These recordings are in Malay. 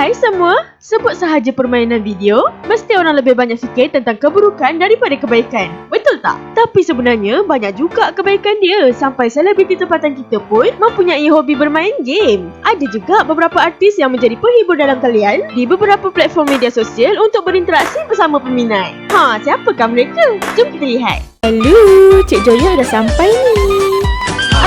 Hai semua, sebut sahaja permainan video, mesti orang lebih banyak fikir tentang keburukan daripada kebaikan. Betul tak? Tapi sebenarnya banyak juga kebaikan dia sampai selebriti tempatan kita pun mempunyai hobi bermain game. Ada juga beberapa artis yang menjadi penghibur dalam talian di beberapa platform media sosial untuk berinteraksi bersama peminat. Ha, siapakah mereka? Jom kita lihat. Hello, Cik Joya dah sampai ni.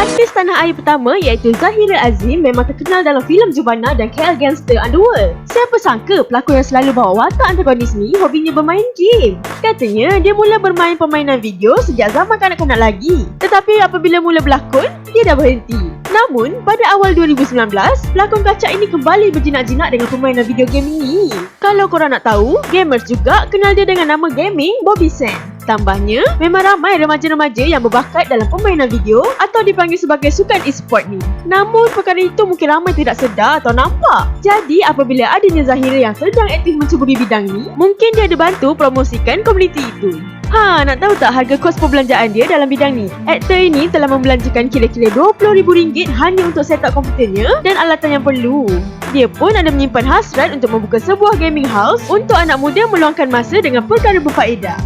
Artis tanah air pertama iaitu Zahira Azim memang terkenal dalam filem Jubana dan KL Gangster Underworld. Siapa sangka pelakon yang selalu bawa watak antagonis ni hobinya bermain game. Katanya dia mula bermain permainan video sejak zaman kanak-kanak lagi. Tetapi apabila mula berlakon, dia dah berhenti. Namun, pada awal 2019, pelakon kacak ini kembali berjinak-jinak dengan permainan video game ini. Kalau korang nak tahu, gamers juga kenal dia dengan nama gaming Bobby Sand. Tambahnya, memang ramai remaja-remaja yang berbakat dalam permainan video atau dipanggil sebagai sukan e-sport ni. Namun, perkara itu mungkin ramai tidak sedar atau nampak. Jadi, apabila adanya Zahira yang sedang aktif mencuburi bidang ni, mungkin dia ada bantu promosikan komuniti itu. Ha, nak tahu tak harga kos perbelanjaan dia dalam bidang ni? Aktor ini telah membelanjakan kira-kira RM20,000 hanya untuk set up komputernya dan alatan yang perlu. Dia pun ada menyimpan hasrat untuk membuka sebuah gaming house untuk anak muda meluangkan masa dengan perkara berfaedah.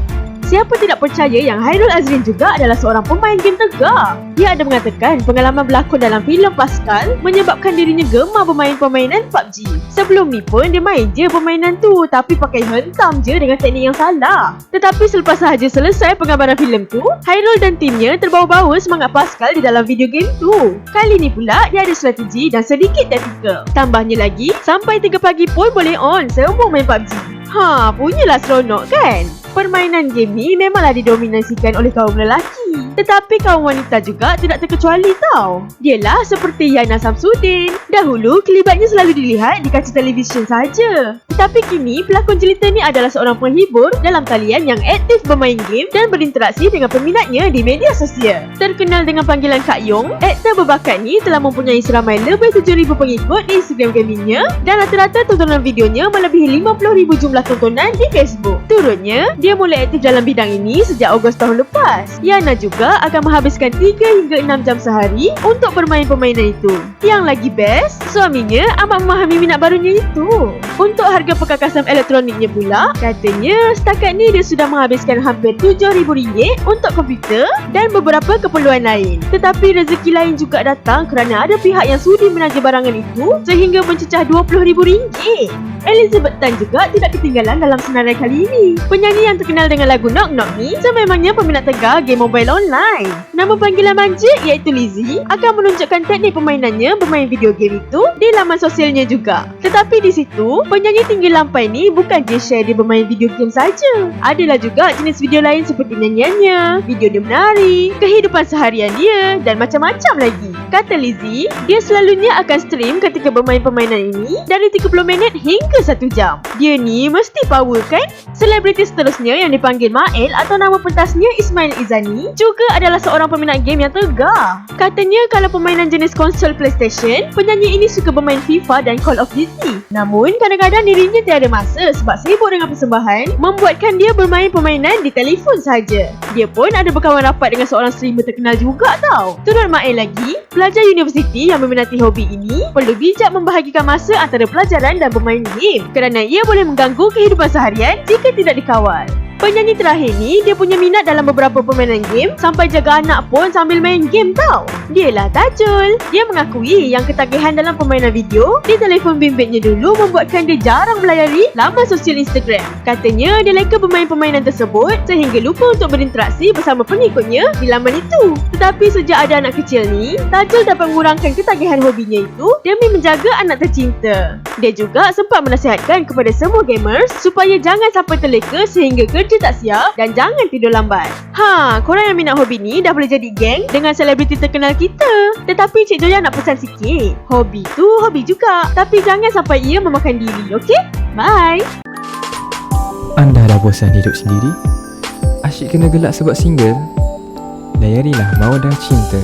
Siapa tidak percaya yang Hairul Azrin juga adalah seorang pemain game tegar? Dia ada mengatakan pengalaman berlakon dalam filem Pascal menyebabkan dirinya gemar bermain permainan PUBG. Sebelum ni pun dia main je permainan tu tapi pakai hentam je dengan teknik yang salah. Tetapi selepas sahaja selesai penggambaran filem tu, Hairul dan timnya terbawa-bawa semangat Pascal di dalam video game tu. Kali ni pula dia ada strategi dan sedikit taktikal. Tambahnya lagi, sampai 3 pagi pun boleh on semua main PUBG. Ha, punyalah seronok kan? Permainan game ni memanglah didominasikan oleh kaum lelaki. Tetapi kaum wanita juga tidak terkecuali tau. Dialah seperti Yana Samsudin. Dahulu, kelibatnya selalu dilihat di kaca televisyen saja. Tetapi kini, pelakon jelita ni adalah seorang penghibur dalam talian yang aktif bermain game dan berinteraksi dengan peminatnya di media sosial. Terkenal dengan panggilan Kak Yong, aktor berbakat ni telah mempunyai seramai lebih 7,000 pengikut di Instagram gamingnya dan rata-rata tontonan videonya melebihi 50,000 jumlah tontonan di Facebook. Turutnya, dia mulai aktif dalam bidang ini sejak Ogos tahun lepas. Yana juga akan menghabiskan 3 hingga 6 jam sehari untuk bermain permainan itu. Yang lagi best, suaminya amat memahami minat barunya itu. Untuk harga perkakasan elektroniknya pula, katanya setakat ni dia sudah menghabiskan hampir RM7,000 untuk komputer dan beberapa keperluan lain. Tetapi rezeki lain juga datang kerana ada pihak yang sudi menaja barangan itu sehingga mencecah RM20,000. Elizabeth Tan juga tidak ketinggalan dalam senarai kali ini. Penyanyi yang terkenal dengan lagu Knock Knock ni sememangnya peminat tegar game mobile online. Nama panggilan manja iaitu Lizzie akan menunjukkan teknik permainannya bermain video game itu di laman sosialnya juga. Tetapi di situ, penyanyi tinggi lampai ni bukan je share dia bermain video game saja. Adalah juga jenis video lain seperti nyanyiannya, video dia menari, kehidupan seharian dia dan macam-macam lagi. Kata Lizzie, dia selalunya akan stream ketika bermain permainan ini dari 30 minit hingga 1 jam. Dia ni mesti power kan? Selebriti seterusnya yang dipanggil Mael atau nama pentasnya Ismail Izani juga adalah seorang peminat game yang tegar. Katanya kalau permainan jenis konsol PlayStation, penyanyi ini suka bermain FIFA dan Call of Duty. Namun kadang-kadang dirinya tiada masa sebab sibuk dengan persembahan membuatkan dia bermain permainan di telefon saja. Dia pun ada berkawan rapat dengan seorang streamer terkenal juga tau. Turut Mael lagi, pelajar universiti yang meminati hobi ini perlu bijak membahagikan masa antara pelajaran dan bermain game kerana ia boleh mengganggu kehidupan seharian jika tidak dikawal. Penyanyi terakhir ni dia punya minat dalam beberapa permainan game sampai jaga anak pun sambil main game tau. Dialah Tajul. Dia mengakui yang ketagihan dalam permainan video di telefon bimbitnya dulu membuatkan dia jarang melayari laman sosial Instagram. Katanya dia leka bermain permainan tersebut sehingga lupa untuk berinteraksi bersama pengikutnya di laman itu. Tetapi sejak ada anak kecil ni, Tajul dapat mengurangkan ketagihan hobinya itu demi menjaga anak tercinta. Dia juga sempat menasihatkan kepada semua gamers supaya jangan sampai terleka sehingga ke kerja tak siap dan jangan tidur lambat. Ha, korang yang minat hobi ni dah boleh jadi geng dengan selebriti terkenal kita. Tetapi Cik Joya nak pesan sikit. Hobi tu hobi juga. Tapi jangan sampai ia memakan diri, okey? Bye! Anda dah bosan hidup sendiri? Asyik kena gelak sebab single? Layarilah Maudah Cinta.